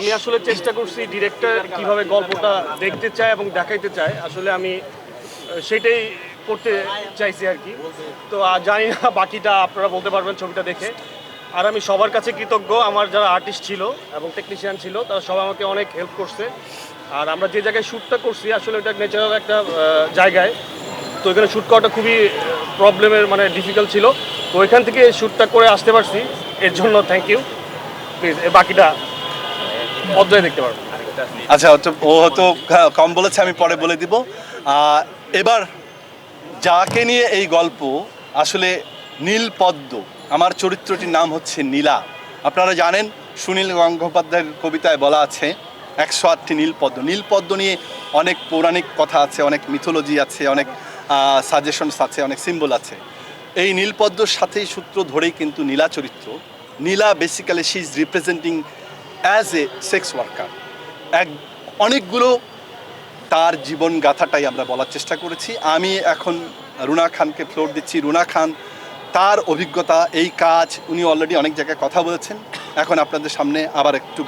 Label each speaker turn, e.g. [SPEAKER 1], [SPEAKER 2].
[SPEAKER 1] আমি আসলে চেষ্টা করছি ডিরেক্টর কীভাবে গল্পটা দেখতে চায় এবং দেখাইতে চায়। আসলে আমি সেটাই করতে চাইছি আর কি তো জানি না বাকিটা আপনারা বলতে পারবেন ছবিটা দেখে। আর আমি সবার কাছে কৃতজ্ঞ, আমার যারা আর্টিস্ট ছিল এবং টেকনিশিয়ান ছিল, তারা সবাই আমাকে অনেক হেল্প করছে। আর আমরা যে জায়গায় শ্যুটটা করছি, আসলে ওটা ন্যাচারাল একটা জায়গায়। তো এখানে শ্যুট করাটা খুবই প্রবলেমের মানে ডিফিকাল্ট ছিল। তো ওইখান থেকে শ্যুটটা করে আসতে পারছি। এর জন্য থ্যাংক ইউ প্লিজ বাকিটা অধ্যায় দেখতে পারব।
[SPEAKER 2] আচ্ছা ও হয়তো কম বলেছে, আমি পরে বলে দিব। এবার যাকে নিয়ে এই গল্প, আসলে নীল পদ্ম, আমার চরিত্রটির নাম হচ্ছে নীলা। আপনারা জানেন, সুনীল গঙ্গোপাধ্যায়ের কবিতায় বলা আছে, একশো আটটি নীলপদ্ম নীলপদ্ম নিয়ে অনেক পৌরাণিক কথা আছে, অনেক মিথোলজি আছে, অনেক সাজেশনস আছে, অনেক সিম্বল আছে। এই নীলপদ্মর সাথেই সূত্র ধরেই কিন্তু নীলা চরিত্র। Neela basically she is representing as a sex worker এক, অনেকগুলো তার জীবন গাথাটাই আমরা বলার চেষ্টা করেছি। আমি এখন রুনা খানকে ফ্লোর দিচ্ছি। রুনা খান, তার অভিজ্ঞতা, এই কাজ, উনি অলরেডি অনেক জায়গায় কথা বলেছেন। এখন আপনাদের সামনে আবার একটু